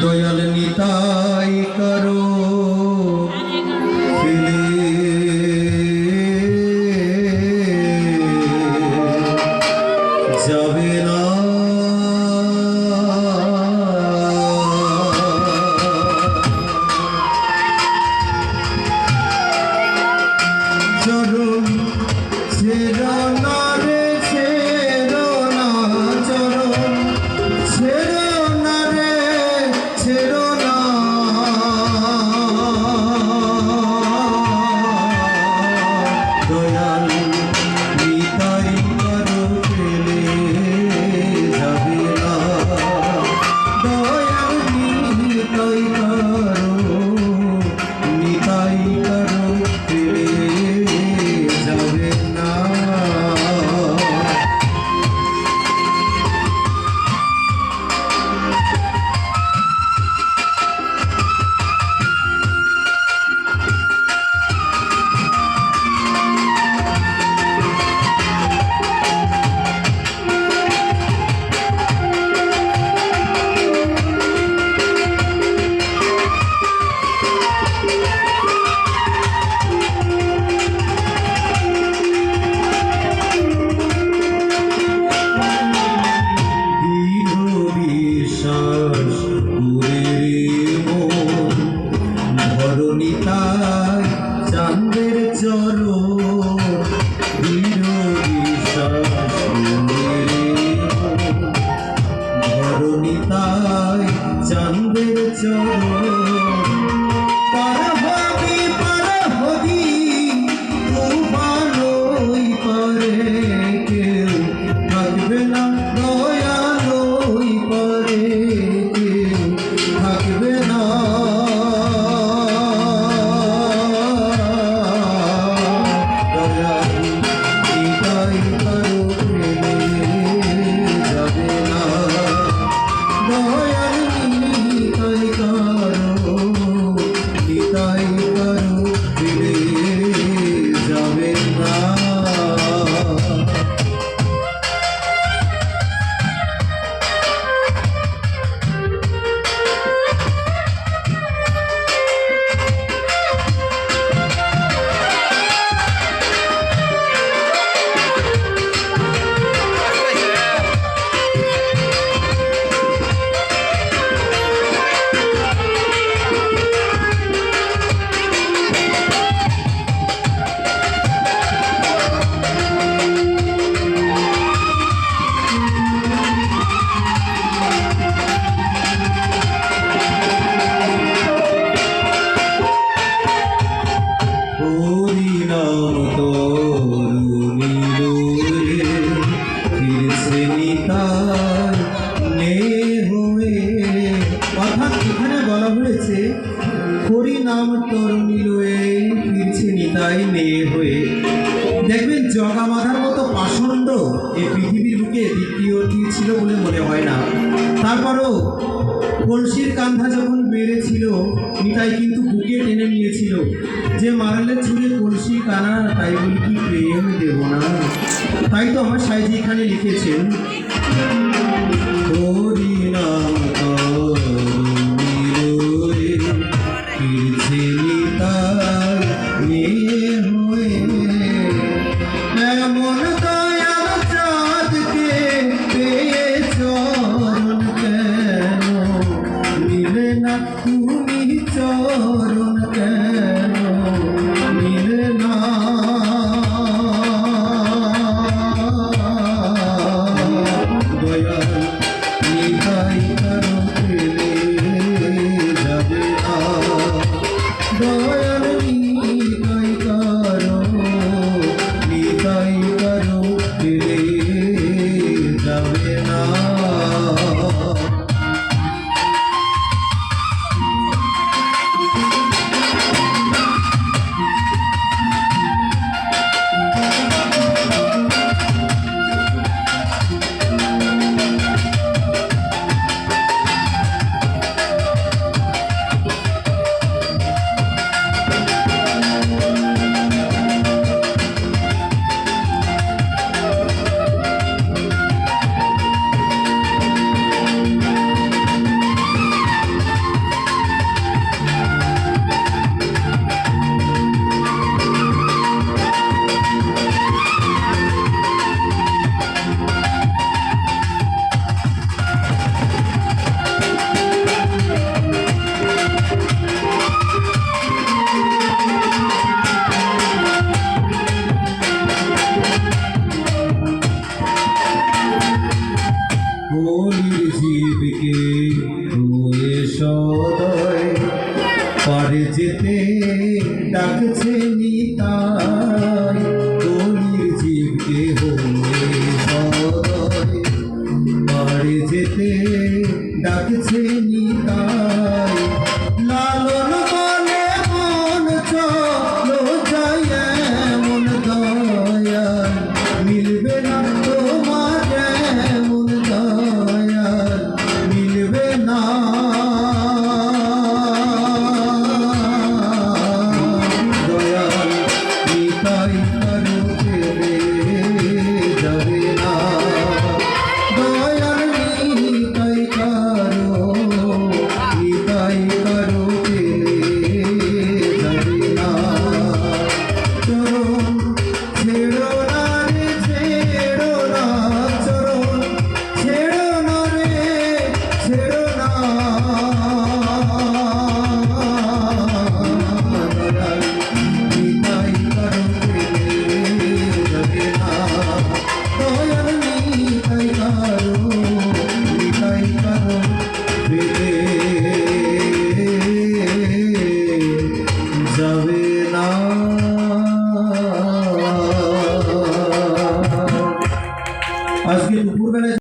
দয়াল নিতাই করো নিতাই চাঁদের চরো বিরোধী ধরণী তাই চাঁদের চরণ হয়ে দেখবেন জগামাধার মতো পাষণ্ড এই পৃথিবীর বুকে দ্বিতীয়টি ছিল বলে মনে হয় না। তারপরও কলসির কান্ধা যখন বেড়েছিল, নিতাই কিন্তু বুকে টেনে নিয়েছিল যে মারালে ছুঁড়ে কলসি কানা, তাই বলি কি প্রেম দেব না। তাই তো আমার সাইজি এখানে লিখেছেন হরিনাম নিতাই